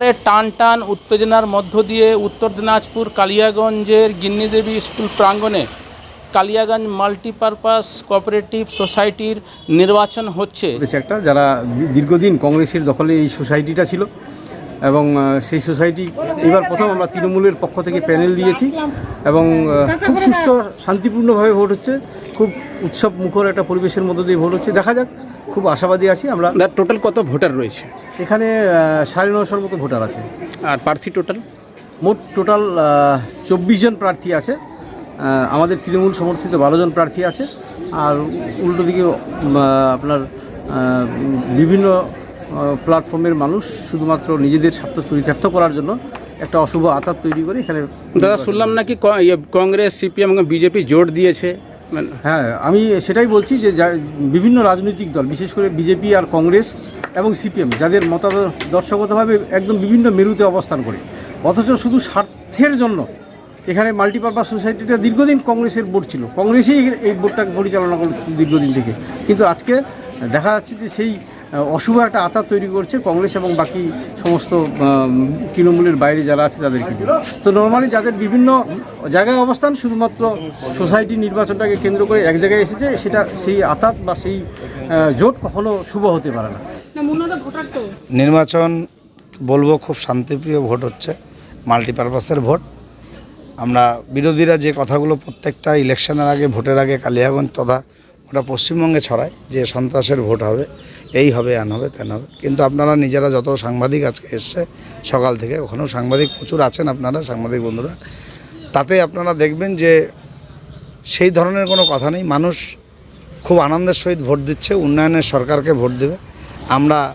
টান টান উত্তেজনার মধ্য দিয়ে উত্তর দিনাজপুর কালিয়াগঞ্জের গিন্নিদেবী স্কুল প্রাঙ্গণে কালিয়াগঞ্জ মাল্টিপারপাস কোঅপারেটিভ সোসাইটির নির্বাচন হচ্ছে। একটা যারা দীর্ঘদিন কংগ্রেসের দখলে এই সোসাইটিটা ছিল এবং সেই সোসাইটি এবার প্রথম আমরা তৃণমূলের পক্ষ থেকে প্যানেল দিয়েছি এবং খুব সুস্থ শান্তিপূর্ণভাবে ভোট হচ্ছে, খুব উৎসব মুখর একটা পরিবেশের মধ্য দিয়ে ভোট হচ্ছে। দেখা যাক খুব আশাবাদী আছি আমরা না টোটাল কত ভোটার রয়েছে? এখানে সাড়ে নশোর মতো ভোটার আছে। আর প্রার্থী টোটাল মোট টোটাল চব্বিশ জন প্রার্থী আছে। আমাদের তৃণমূল সমর্থিত বারো জন প্রার্থী আছে। আর উল্টো দিকে আপনার বিভিন্ন প্ল্যাটফর্মের মানুষ শুধুমাত্র নিজেদের স্বার্থ চরিতার্থ করার জন্য একটা অশুভ আতাত তৈরি করে এখানে দাদা শুনলাম নাকি ইয়ে, কংগ্রেস সিপিএম এবং বিজেপি জোট দিয়েছে। হ্যাঁ আমি সেটাই বলছি যে বিভিন্ন রাজনৈতিক দল, বিশেষ করে বিজেপি আর কংগ্রেস এবং সিপিএম, যাদের মতাদর্শগতভাবে একদম বিভিন্ন মেরুতে অবস্থান করে, অথচ শুধু স্বার্থের জন্য এখানে মাল্টিপারপাস সোসাইটিটা দীর্ঘদিন কংগ্রেসের বোর্ড ছিল, কংগ্রেসই এই বোর্ডটাকে পরিচালনা করছে দীর্ঘদিন থেকে। কিন্তু আজকে দেখা যাচ্ছে যে সেই অশুভ একটা আতাত তৈরি করছে কংগ্রেস এবং বাকি সমস্ত তৃণমূলের বাইরে যারা আছে তাদেরকে। তো নর্মালি যাদের বিভিন্ন জায়গায় অবস্থান শুধুমাত্র সোসাইটি নির্বাচনটাকে কেন্দ্র করে এক জায়গায় এসেছে সেটা সেই আতাত বা সেই জোট কখনো শুভ হতে পারে না। না মুন্নাদা ভোটার তো। নির্বাচন বলব খুব শান্তিপ্রিয় ভোট হচ্ছে মাল্টিপারপাসের ভোট। আমরা বিরোধীরা যে কথাগুলো প্রত্যেকটা ইলেকশনের আগে ভোটের আগে কালিয়াগঞ্জ তথা ওটা পশ্চিমবঙ্গে ছড়ায় যে সন্ত্রাসের ভোট হবে এই হবে এন হবে, তেন হবে। কিন্তু আপনারা নিজেরা যত সাংবাদিক আজকে এসছে, সকাল থেকে ওখানেও সাংবাদিক প্রচুর আছেন আপনারা, সাংবাদিক বন্ধুরা। তাতে আপনারা দেখবেন যে সেই ধরনের কোনো কথা নেই। মানুষ খুব আনন্দের সহিত ভোট দিচ্ছে, উন্নয়নের সরকারকে ভোট দেবে। আমরা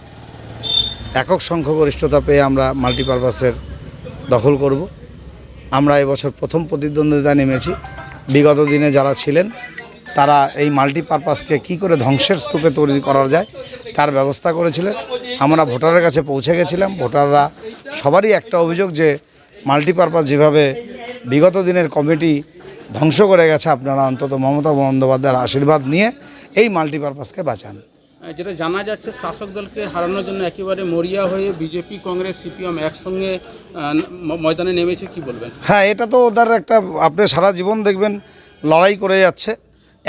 একক সংখ্যাগরিষ্ঠতা পেয়ে আমরা মাল্টিপারপাসের দখল করব। আমরা এবছর প্রথম প্রতিদ্বন্দ্বিতা নেমেছি। বিগত দিনে যারা ছিলেন তারা এই মাল্টিপারপাসকে কি করে ধ্বংসের স্তূপে তৈরি করা যায় তার ব্যবস্থা করেছিলেন। আমরা ভোটারের কাছে পৌঁছে গেছিলাম। ভোটাররা সবারই একটা অভিযোগ যে মাল্টিপারপাস যেভাবে বিগত দিনের কমিটি ধ্বংস করে গেছে আপনারা অন্তত মমতা বন্দ্যোপাধ্যায়ের আশীর্বাদ নিয়ে এই মাল্টিপারপাসকে বাঁচান। যেটা জানা যাচ্ছে শাসক দলকে হারানোর জন্য একেবারে মরিয়া হয়ে বিজেপি কংগ্রেস সিপিএম একসঙ্গে ময়দানে নেমেছে কি বলবেন? হ্যাঁ এটা তো ওদের একটা আপনি সারা জীবন দেখবেন লড়াই করে যাচ্ছে।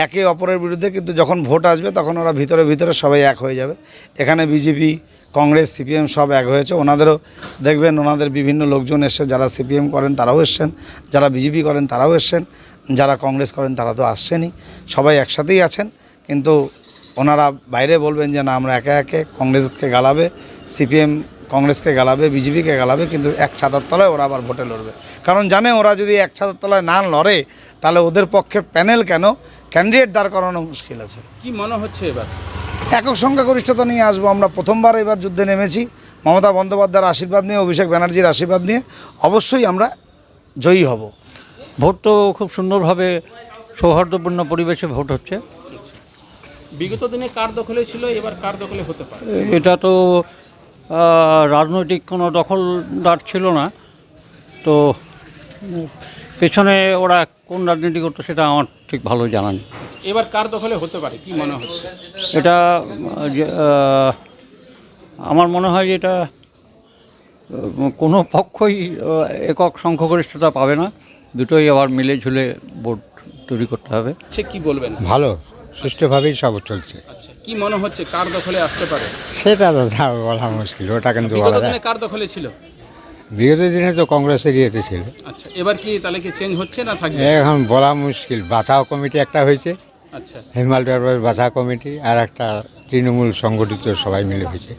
একে অপরের বিরুদ্ধে, কিন্তু যখন ভোট আসবে তখন ওরা ভিতরে ভিতরে সবাই এক হয়ে যাবে। এখানে বিজেপি, কংগ্রেস, সিপিএম সব এক হয়েছে। ওনাদেরও দেখবেন ওনাদের বিভিন্ন লোকজন এসে যারা সিপিএম করেন তারাও এসছেন, যারা বিজেপি করেন তারাও এসছেন, যারা কংগ্রেস করেন তারা তো আসছেনই। সবাই একসাথেই আছেন, কিন্তু ওনারা বাইরে বলবেন যে না, আমরা একে একে কংগ্রেসকে গালাবে, সিপিএম কংগ্রেসকে গালাবে, বিজেপিকে গালাবে, কিন্তু এক ছাতার তলায় ওরা আবার ভোটে লড়বে। কারণ জানে ওরা যদি এক ছাতার তলায় না লড়ে, তাহলে ওদের পক্ষে প্যানেল কেন? ক্যান্ডিডেট দাঁড় করানো মুশকিল আছে। কি মনে হচ্ছে এবার? একক সংখ্যাগরিষ্ঠতা নিয়ে আসব। আমরা প্রথমবার এবার যুদ্ধে নেমেছি। মমতা বন্দ্যোপাধ্যায়ের আশীর্বাদ নিয়ে অভিষেক ব্যানার্জির আশীর্বাদ নিয়ে অবশ্যই আমরা জয়ী হব। ভোট তো খুব সুন্দরভাবে সৌহার্দ্যপূর্ণ পরিবেশে ভোট হচ্ছে। বিগত দিনে কার দখলে ছিল? এবার কার দখলে হতে পারে? এটা তো রাজনৈতিক কোনো দখলদার ছিল না। তো পেছনে ওরা কোন রাজনীতি করতো সেটা আমার ঠিক ভালো জানা নেই। এবার কার দখলে হতে পারে কি মনে হচ্ছে? এটা আহ, আমার মনে হয় যে এটা আহ, কোনো পক্ষই আহ, একক সংখ্যাগরিষ্ঠতা পাবে না। দুটোই আবার মিলে ঝুলে ভোট তৈরি করতে হবে। সে কি বলবেন? ভালো সুষ্ঠুভাবেই সব চলছে। আচ্ছা কি মনে হচ্ছে কার দখলে আসতে পারে? সেটা তো বলা মুশকিল ওটা কিন্তু বিগত বলা যায়। দিনে কার দখলে ছিল? বিগত দিনে তো কংগ্রেসের ইয়েতে ছিল। আচ্ছা এবার কি তাহলে কি চেঞ্জ হচ্ছে না থাকবে? এখন বলা মুশকিল। বাঁচাও কমিটি একটা হয়েছে। আচ্ছা হিমাল টারবাস বাঁচাও কমিটি আর একটা তৃণমূল সংগঠিত সবাই মিলে হয়েছে।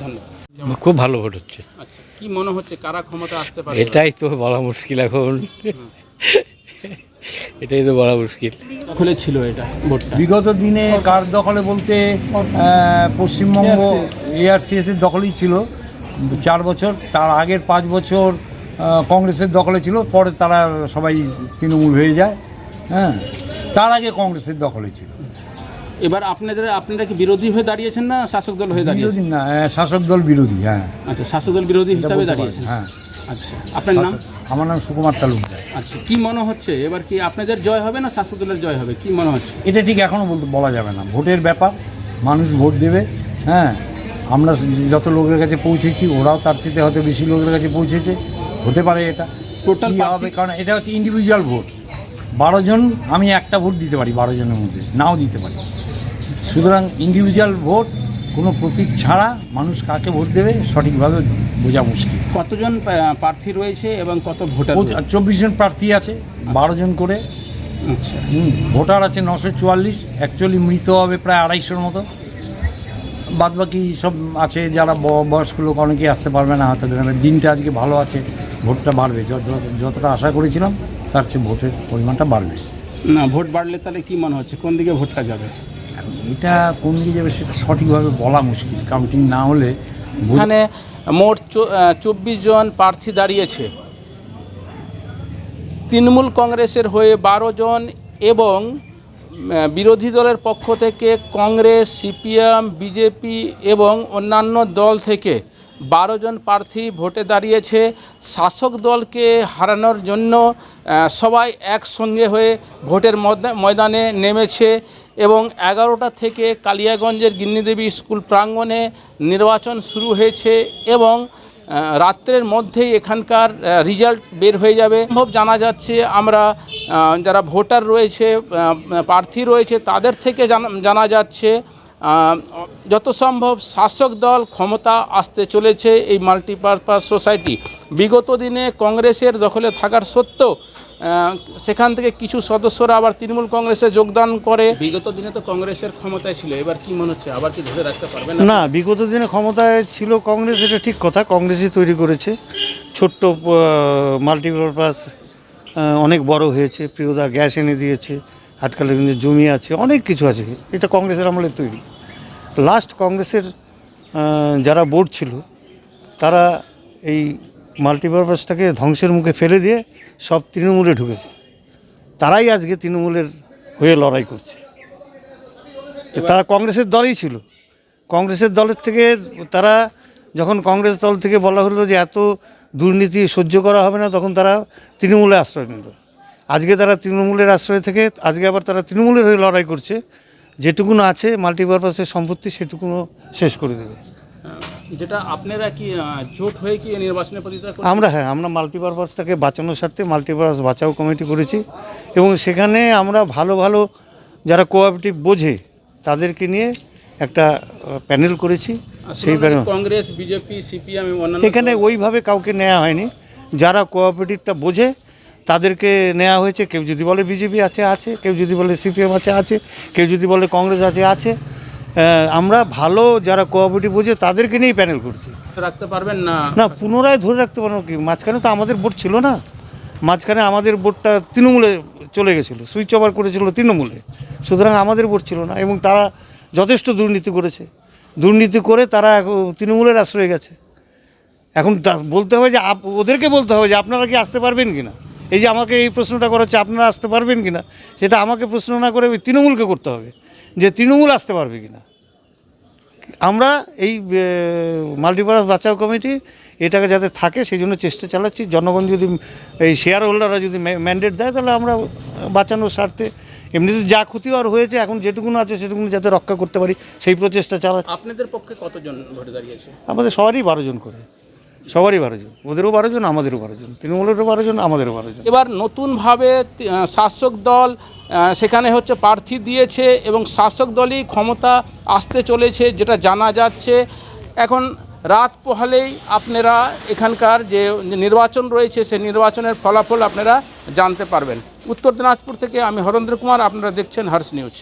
ধন্যবাদ। খুব ভালো ভোট হচ্ছে। আচ্ছা কি মনে হচ্ছে কারা ক্ষমতা আসতে পারে? এটাই তো বলা মুশকিল এখন। এটাই তো বলা মুশকিল। দখলে ছিল এটা ভোটটা? বিগত দিনে কার দখলে বলতে পশ্চিমবঙ্গ এআরসিএস এর দখলেই ছিল। চার বছর তার আগের পাঁচ বছর কংগ্রেসের দখলে ছিল পরে তারা সবাই তৃণমূল হয়ে যায় হ্যাঁ? তার আগে কংগ্রেসের দখলে ছিল। এবার আপনাদের আপনারা কি বিরোধী হয়ে দাঁড়িয়েছেন না শাসক দল হয়ে দাঁড়িয়েছেন? না শাসক দল বিরোধী হ্যাঁ। আচ্ছা শাসক দল বিরোধী হিসাবে দাঁড়িয়েছেন। হ্যাঁ। আচ্ছা আপনার নাম? আমার নাম সুকুমার তালুকদার। আচ্ছা কি মনে হচ্ছে এবার কি আপনাদের জয় হবে না শাসক দলের জয় হবে? কি মনে হচ্ছে? এটা ঠিক এখনও বলতে বলা যাবে না। ভোটের ব্যাপার মানুষ ভোট দেবে হ্যাঁ। আমরা যত লোকের কাছে পৌঁছেছি ওরাও তার চেয়ে হয়তো বেশি লোকের কাছে পৌঁছেছে। হতে পারে এটা। প্রার্থী- হবে? কারণ এটা হচ্ছে ইন্ডিভিজুয়াল ভোট বারো জন আমি একটা ভোট দিতে পারি বারো জনের মধ্যে নাও দিতে পারি। সুতরাং ইন্ডিভিজুয়াল ভোট কোনো প্রতীক ছাড়া মানুষ কাকে ভোট দেবে সঠিকভাবে বোঝা মুশকিল। কতজন প্রার্থী রয়েছে এবং কত ভোটার চব্বিশ জন প্রার্থী আছে বারো জন করে। আচ্ছা। ভোটার আছে নশো চুয়াল্লিশ অ্যাকচুয়ালি মৃত হবে প্রায় আড়াইশোর মতো। বাদ বাকি সব আছে যারা ব- বয়স্ক লোক অনেকেই আসতে পারবে না হয়তো দিনটা আজকে ভালো আছে ভোটটা বাড়বে। যত- যতটা আশা করেছিলাম তার চেয়ে ভোটের পরিমাণটা বাড়বে। না ভোট বাড়লে তাহলে কি মনে হচ্ছে? কোন দিকে ভোটটা যাবে? এটা কোন দিকে যাবে সেটা সঠিকভাবে বলা মুশকিল। কাউন্টিং না হলে এখানে মোট চব্বিশ জন প্রার্থী দাঁড়িয়েছে। তৃণমূল কংগ্রেসের হয়ে বারো জন এবং বিরোধী দলের পক্ষ থেকে কংগ্রেস, সিপিএম, বিজেপি এবং অন্যান্য দল থেকে বারো জন প্রার্থী ভোটে দাঁড়িয়েছে। শাসক দলকে হারানোর জন্য সবাই একসঙ্গে হয়ে ভোটের ময়দা- ময়দানে নেমেছে এবং এগারোটা থেকে কালিয়াগঞ্জের গিন্নিদেবী স্কুল প্রাঙ্গণে নির্বাচন শুরু হয়েছে এবং রাত্রের মধ্যেই এখানকার রেজাল্ট বের হয়ে যাবে। সম্ভব জানা যাচ্ছে আমরা যারা ভোটার রয়েছে প্রার্থী রয়েছে, তাদের থেকে জানা- যাচ্ছে যত সম্ভব শাসক দল ক্ষমতা আসতে চলেছে এই মাল্টিপারপাস সোসাইটি বিগত দিনে কংগ্রেসের দখলে থাকার সত্ত্বেও সেখান থেকে কিছু সদস্যরা আবার তৃণমূল কংগ্রেসে যোগদান করে। বিগত দিনে তো কংগ্রেসের ক্ষমতায় ছিল এবার কি মনে হচ্ছে? আবার কি ধরে রাখতে পারবে না? বিগত দিনে ক্ষমতায় ছিল কংগ্রেস এটা ঠিক কথা কংগ্রেসই তৈরি করেছে। ছোট্ট মাল্টিপারপাস অনেক বড় হয়েছে প্রিয়দা গ্যাস এনে দিয়েছে আটকালে কিন্তু জমি আছে অনেক কিছু আছে এটা কংগ্রেসের আমলে তৈরি। লাস্ট কংগ্রেসের যারা বোর্ড ছিল তারা এই মাল্টিপারপাসটাকে ধ্বংসের মুখে ফেলে দিয়ে সব তৃণমূলে ঢুকেছে। তারাই আজকে তৃণমূলের হয়ে লড়াই করছে। তারা কংগ্রেসের দলই ছিল। কংগ্রেসের দলের থেকে তারা যখন কংগ্রেস দল থেকে বলা হলো যে এত দুর্নীতি সহ্য করা হবে না, তখন তারা তৃণমূলে আশ্রয় নিল। আজকে তারা তৃণমূলের আশ্রয় থেকে, আজকে আবার তারা তৃণমূলের হয়ে লড়াই করছে। যেটুকুনো আছে, মাল্টিপারপাসের সম্পত্তি সেটুকুনো শেষ করে দেবে। যেটা আপনারা কি জোট হয়ে কি নির্বাচনে প্রতিযোগিতা? আমরা হ্যাঁ আমরা মাল্টিপারপাসটাকে বাঁচানোর স্বার্থে মাল্টিপারপাস বাঁচাও কমিটি করেছি এবং সেখানে আমরা ভালো ভালো যারা কোঅপারেটিভ বোঝে তাদেরকে নিয়ে একটা প্যানেল করেছি। সেই প্যানেল কংগ্রেস বিজেপি সিপিএম এখানে ওইভাবে কাউকে নেওয়া হয়নি। যারা কোঅপারেটিভটা বোঝে তাদেরকে নেওয়া হয়েছে। কেউ যদি বলে বিজেপি আছে আছে। কেউ যদি বলে সিপিএম আছে আছে। কেউ যদি বলে কংগ্রেস আছে আছে। আমরা ভালো যারা কোঅপারেটিভ বোঝে তাদেরকে নিয়েই প্যানেল করছি। রাখতে পারবেন না? না পুনরায় ধরে রাখতে পারব কি? মাঝখানে তো আমাদের ভোট ছিল না। মাঝখানে আমাদের বোর্ডটা তৃণমূলে চলে গেছিল সুইচ ওভার করেছিল তৃণমূলে। সুতরাং আমাদের বোর্ড ছিল না এবং তারা যথেষ্ট দুর্নীতি করেছে। দুর্নীতি করে তারা এখন তৃণমূলের আশ্রয়ে গেছে। এখন তা- বলতে হবে যে ওদেরকে বলতে হবে যে আপনারা কি আসতে পারবেন কি না? এই যে আমাকে এই প্রশ্নটা করা হচ্ছে আপনারা আসতে পারবেন কি না? সেটা আমাকে প্রশ্ন না করে তৃণমূলকে করতে হবে। যে তৃণমূল আসতে পারবে কি না আমরা এই মাল্টিপারপাস বাঁচাও কমিটি এটাকে যাতে থাকে সেই জন্য চেষ্টা চালাচ্ছি। জনগণ যদি এই শেয়ার হোল্ডাররা যদি ম্যান্ডেট দেয় তাহলে আমরা বাঁচানোর স্বার্থে এমনিতে যা ক্ষতি আর হয়েছে এখন যেটুকুনো আছে সেটুকুনো যাতে রক্ষা করতে পারি সেই প্রচেষ্টা চালাচ্ছি। আপনাদের পক্ষে কতজন ভোটে দাঁড়িয়েছে আমাদের সবারই বারো জন করে। সবারই বারো জন। ওদেরও বারো জন, আমাদেরও বারো জন। তৃণমূলেরও বারো জন, আমাদেরও বারো জন। এবার নতুনভাবে শাসক দল সেখানে হচ্ছে প্রার্থী দিয়েছে এবং শাসক দলই ক্ষমতা আসতে চলেছে, যেটা জানা যাচ্ছে। এখন রাত পোহালেই আপনারা এখানকার যে নির্বাচন রয়েছে, সেই নির্বাচনের ফলাফল আপনারা জানতে পারবেন। উত্তর দিনাজপুর থেকে আমি হরেন্দ্র কুমার, আপনারা দেখছেন হর্ষ নিউজ।